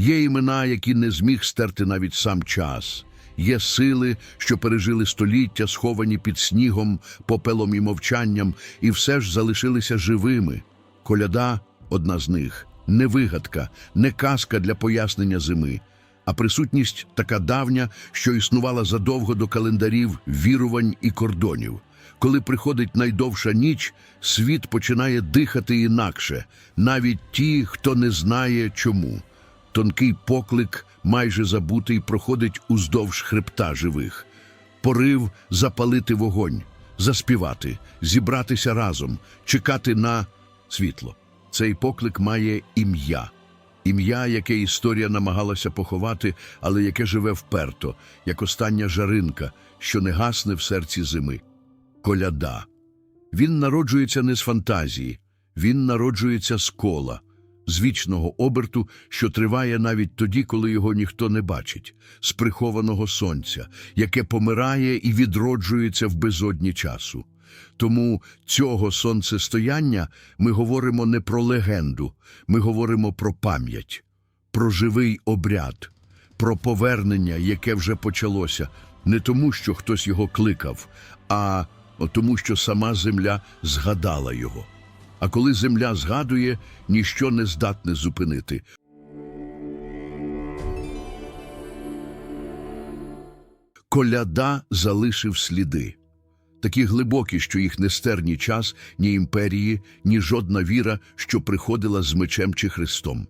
Є імена, які не зміг стерти навіть сам час. Є сили, що пережили століття, сховані під снігом, попелом і мовчанням, і все ж залишилися живими. Коляда одна з них, не вигадка, не казка для пояснення зими, а присутність така давня, що існувала задовго до календарів, вірувань і кордонів. Коли приходить найдовша ніч, світ починає дихати інакше, навіть ті, хто не знає чому. Тонкий поклик, майже забутий, проходить уздовж хребта живих. Порив запалити вогонь, заспівати, зібратися разом, чекати на світло. Цей поклик має ім'я. Ім'я, яке історія намагалася поховати, але яке живе вперто, як остання жаринка, що не гасне в серці зими. Коляда. Він народжується не з фантазії, він народжується з кола, з вічного оберту, що триває навіть тоді, коли його ніхто не бачить, з прихованого сонця, яке помирає і відроджується в безодні часу. Тому цього сонцестояння ми говоримо не про легенду, ми говоримо про пам'ять, про живий обряд, про повернення, яке вже почалося, не тому, що хтось його кликав, а тому, що сама земля згадала його. А коли земля згадує, ніщо не здатне зупинити. Коляда залишив сліди. Такі глибокі, що їх не стер ні час, ні імперії, ні жодна віра, що приходила з мечем чи хрестом.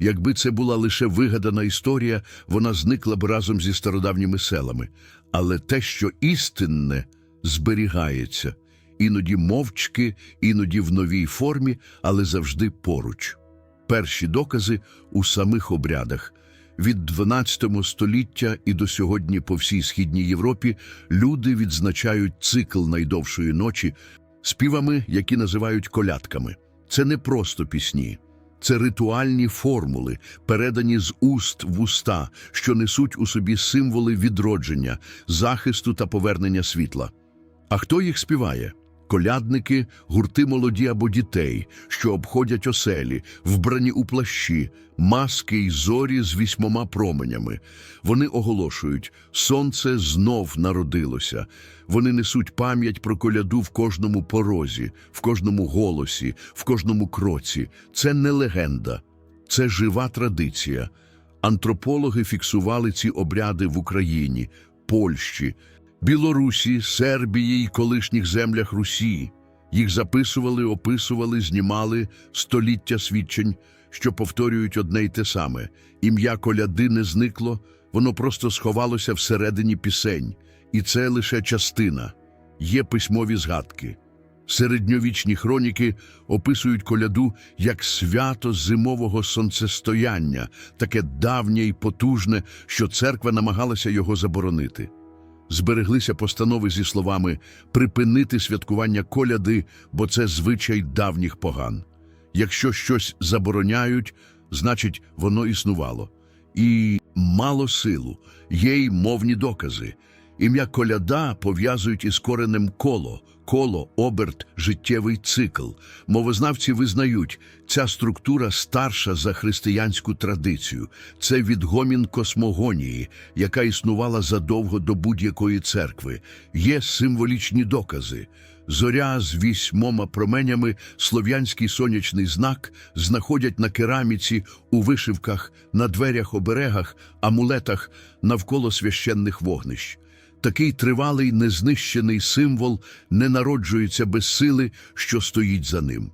Якби це була лише вигадана історія, вона зникла б разом зі стародавніми селами. Але те, що істинне, зберігається, іноді мовчки, іноді в новій формі, але завжди поруч. Перші докази у самих обрядах. Від 12 століття і до сьогодні по всій східній Європі люди відзначають цикл найдовшої ночі співами, які називають колядками. Це не просто пісні, це ритуальні формули, передані з уст в уста, що несуть у собі символи відродження, захисту та повернення світла. А хто їх співає? Колядники, гурти молоді або дітей, що обходять оселі, вбрані у плащі, маски й зорі з вісьмома променями. Вони оголошують, сонце знов народилося. Вони несуть пам'ять про коляду в кожному порозі, в кожному голосі, в кожному кроці. Це не легенда, це жива традиція. Антропологи фіксували ці обряди в Україні, Польщі, Білорусі, Сербії й колишніх землях Русі. Їх записували, описували, знімали століття свідчень, що повторюють одне й те саме. Ім'я коляди не зникло, воно просто сховалося всередині пісень. І це лише частина. Є письмові згадки. Середньовічні хроніки описують коляду як свято зимового сонцестояння, таке давнє й потужне, що церква намагалася його заборонити збереглися постанови зі словами припинити святкування коляди, бо це звичай давніх поган. Якщо щось забороняють, значить воно існувало. І мало силу, є й мовні докази. Ім'я коляда пов'язують із коренем коло, коло, оберт, життєвий цикл. Мовознавці визнають, ця структура старша за християнську традицію. Це відгомін космогонії, яка існувала задовго до будь-якої церкви. Є символічні докази. Зоря з вісьмома променями, слов'янський сонячний знак знаходять на кераміці, у вишивках, на дверях оберегах, амулетах навколо священних вогнищ. Такий тривалий незнищений символ не народжується без сили, що стоїть за ним.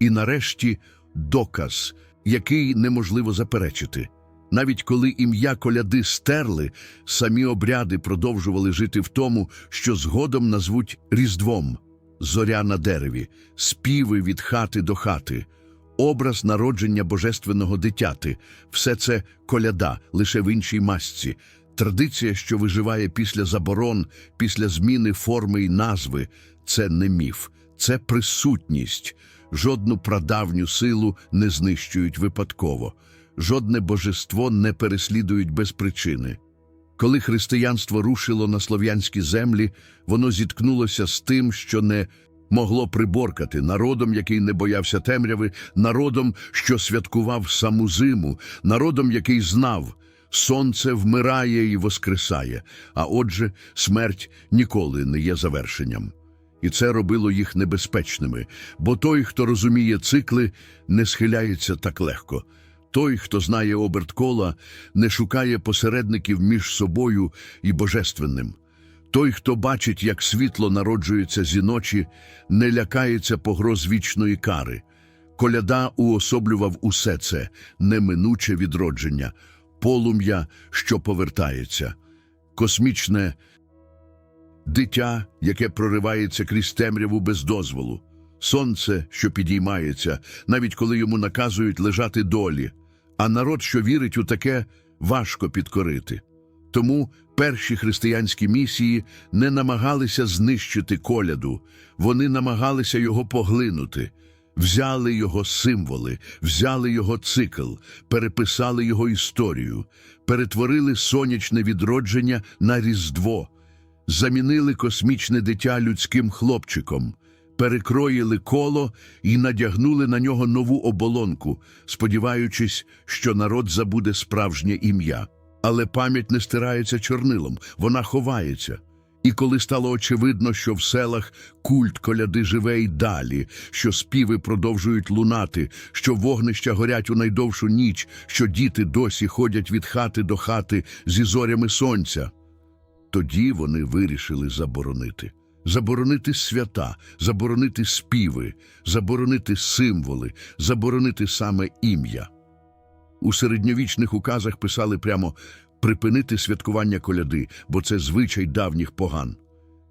І нарешті доказ, який неможливо заперечити. Навіть коли ім'я коляди стерли, самі обряди продовжували жити в тому, що згодом назвуть Різдвом, зоря на дереві, співи від хати до хати, образ народження божественного дитяти, все це коляда, лише в іншій масці. Традиція, що виживає після заборон, після зміни форми й назви, це не міф, це присутність. Жодну прадавню силу не знищують випадково, жодне божество не переслідують без причини. Коли християнство рушило на слов'янські землі, воно зіткнулося з тим, що не могло приборкати народом, який не боявся темряви, народом, що святкував саму зиму, народом, який знав, сонце вмирає і воскресає, а отже, смерть ніколи не є завершенням. І це робило їх небезпечними, бо той, хто розуміє цикли, не схиляється так легко. Той, хто знає оберт кола, не шукає посередників між собою і божественним. Той, хто бачить, як світло народжується зі ночі, не лякається погроз вічної кари. Коляда уособлював усе це неминуче відродження, полум'я, що повертається, космічне дитя, яке проривається крізь темряву без дозволу, сонце, що підіймається, навіть коли йому наказують лежати долі, а народ, що вірить у таке, важко підкорити. Тому перші християнські місії не намагалися знищити коляду, вони намагалися його поглинути. Взяли його символи, взяли його цикл, переписали його історію, перетворили сонячне відродження на Різдво, замінили космічне дитя людським хлопчиком, перекроїли коло і надягнули на нього нову оболонку, сподіваючись, що народ забуде справжнє ім'я. Але пам'ять не стирається чорнилом, вона ховається. І коли стало очевидно, що в селах культ коляди живе й далі, що співи продовжують лунати, що вогнища горять у найдовшу ніч, що діти досі ходять від хати до хати зі зорями сонця, тоді вони вирішили заборонити. Заборонити свята, заборонити співи, заборонити символи, заборонити саме ім'я. У середньовічних указах писали прямо припинити святкування коляди, бо це звичай давніх поган.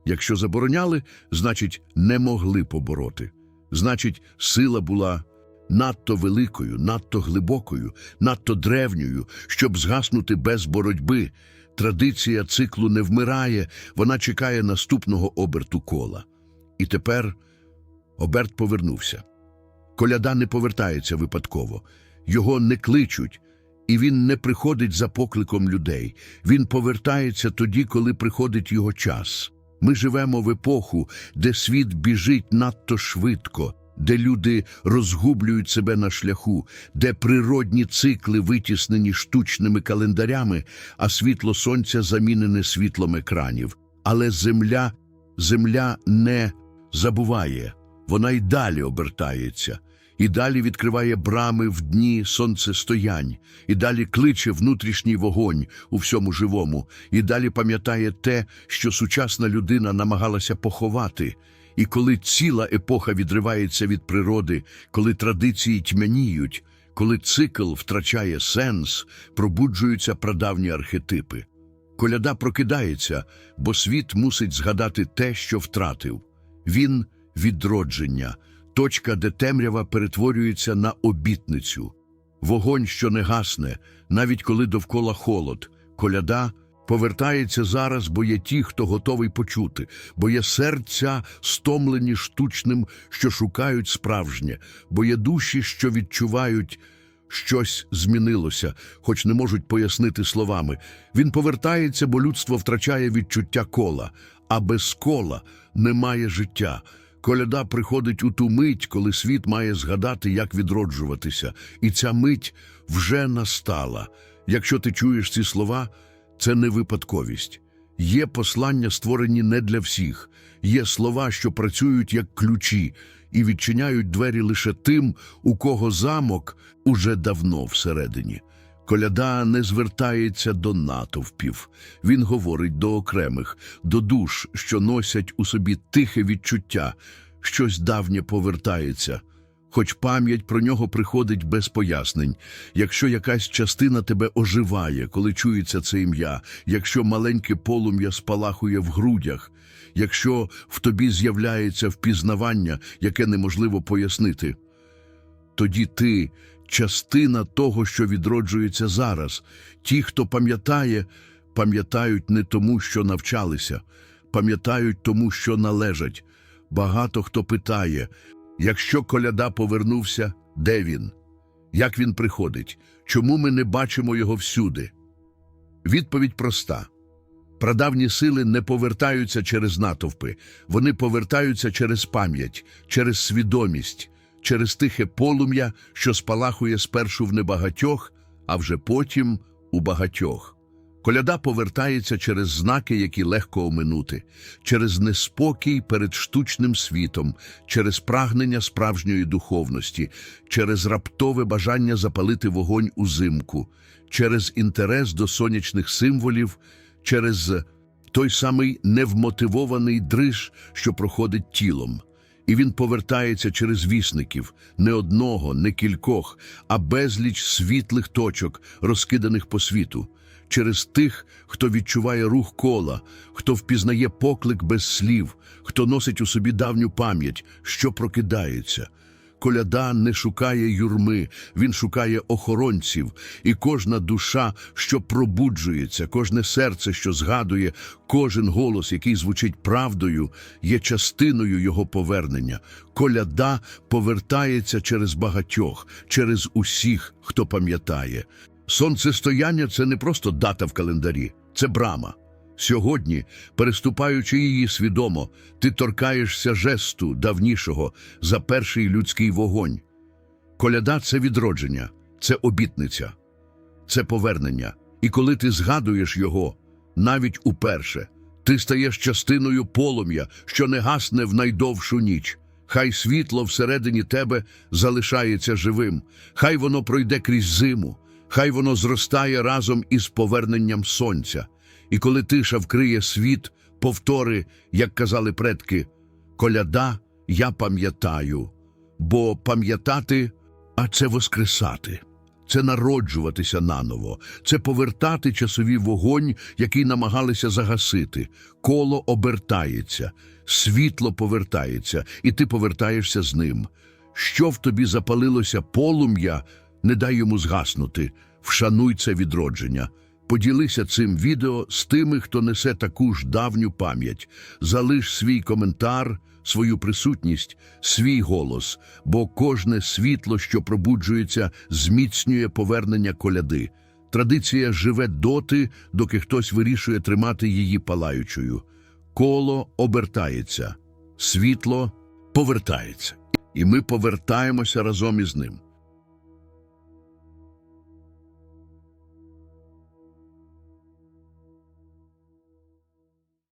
Якщо забороняли, значить, не могли побороти. Значить, сила була надто великою, надто глибокою, надто древньою, щоб згаснути без боротьби. Традиція циклу не вмирає, вона чекає наступного оберту кола. І тепер оберт повернувся. Коляда не повертається випадково, його не кличуть, і він не приходить за покликом людей. Він повертається тоді, коли приходить його час. Ми живемо в епоху, де світ біжить надто швидко, де люди розгублюють себе на шляху, де природні цикли витіснені штучними календарями, а світло сонця замінене світлом екранів. Але земля, земля не забуває, вона й далі обертається, і далі відкриває брами в дні сонцестоянь, і далі кличе внутрішній вогонь у всьому живому, і далі пам'ятає те, що сучасна людина намагалася поховати. І коли ціла епоха відривається від природи, коли традиції тьмяніють, коли цикл втрачає сенс, пробуджуються прадавні архетипи. Коляда прокидається, бо світ мусить згадати те, що втратив. Він відродження, точка, де темрява перетворюється на обітницю. Вогонь, що не гасне, навіть коли довкола холод. Коляда повертається зараз, бо є ті, хто готовий почути, бо є серця, стомлені штучним, що шукають справжнє, бо є душі, що відчувають. Щось змінилося, хоч не можуть пояснити словами. Він повертається, бо людство втрачає відчуття кола, а без кола немає життя. Коляда приходить у ту мить, коли світ має згадати, як відроджуватися, і ця мить вже настала. Якщо ти чуєш ці слова, це не випадковість. Є послання, створені не для всіх, є слова, що працюють як ключі і відчиняють двері лише тим, у кого замок уже давно всередині. Коляда не звертається до натовпів, він говорить до окремих, до душ, що носять у собі тихе відчуття, щось давнє повертається. Хоч пам'ять про нього приходить без пояснень, якщо якась частина тебе оживає, коли чується це ім'я, якщо маленьке полум'я спалахує в грудях, якщо в тобі з'являється впізнавання, яке неможливо пояснити, тоді ти частина того, що відроджується зараз. Ті, хто пам'ятає, пам'ятають не тому, що навчалися, пам'ятають тому, що належать. Багато хто питає, якщо коляда повернувся, де він? Як він приходить? Чому ми не бачимо його всюди? Відповідь проста. Прадавні сили не повертаються через натовпи, вони повертаються через пам'ять, через свідомість, через тихе полум'я, що спалахує спершу в небагатьох, а вже потім у багатьох. Коляда повертається через знаки, які легко оминути, через неспокій перед штучним світом, через прагнення справжньої духовності, через раптове бажання запалити вогонь узимку, через інтерес до сонячних символів, через той самий невмотивований дриж, що проходить тілом. І він повертається через вісників, не одного, не кількох, а безліч світлих точок, розкиданих по світу, через тих, хто відчуває рух кола, хто впізнає поклик без слів, хто носить у собі давню пам'ять, що прокидається. Коляда не шукає юрми, він шукає охоронців, і кожна душа, що пробуджується, кожне серце, що згадує, кожен голос, який звучить правдою, є частиною його повернення. Коляда повертається через багатьох, через усіх, хто пам'ятає. Сонцестояння це не просто дата в календарі, це брама. Сьогодні, переступаючи її свідомо, ти торкаєшся жесту давнішого за перший людський вогонь. Коляда це відродження, це обітниця, це повернення. І коли ти згадуєш його, навіть уперше, ти стаєш частиною полум'я, що не гасне в найдовшу ніч. Хай світло всередині тебе залишається живим, хай воно пройде крізь зиму, хай воно зростає разом із поверненням сонця. І коли тиша вкриє світ, повтори, як казали предки, коляда я пам'ятаю, бо пам'ятати, а це воскресати, це народжуватися наново, це повертати часовий вогонь, який намагалися загасити. Коло обертається, світло повертається, і ти повертаєшся з ним. Що в тобі запалилося полум'я, не дай йому згаснути, вшануй це відродження. Поділися цим відео з тими, хто несе таку ж давню пам'ять. Залиш свій коментар, свою присутність, свій голос, бо кожне світло, що пробуджується, зміцнює повернення коляди. Традиція живе доти, доки хтось вирішує тримати її палаючою. Коло обертається, світло повертається, і ми повертаємося разом із ним.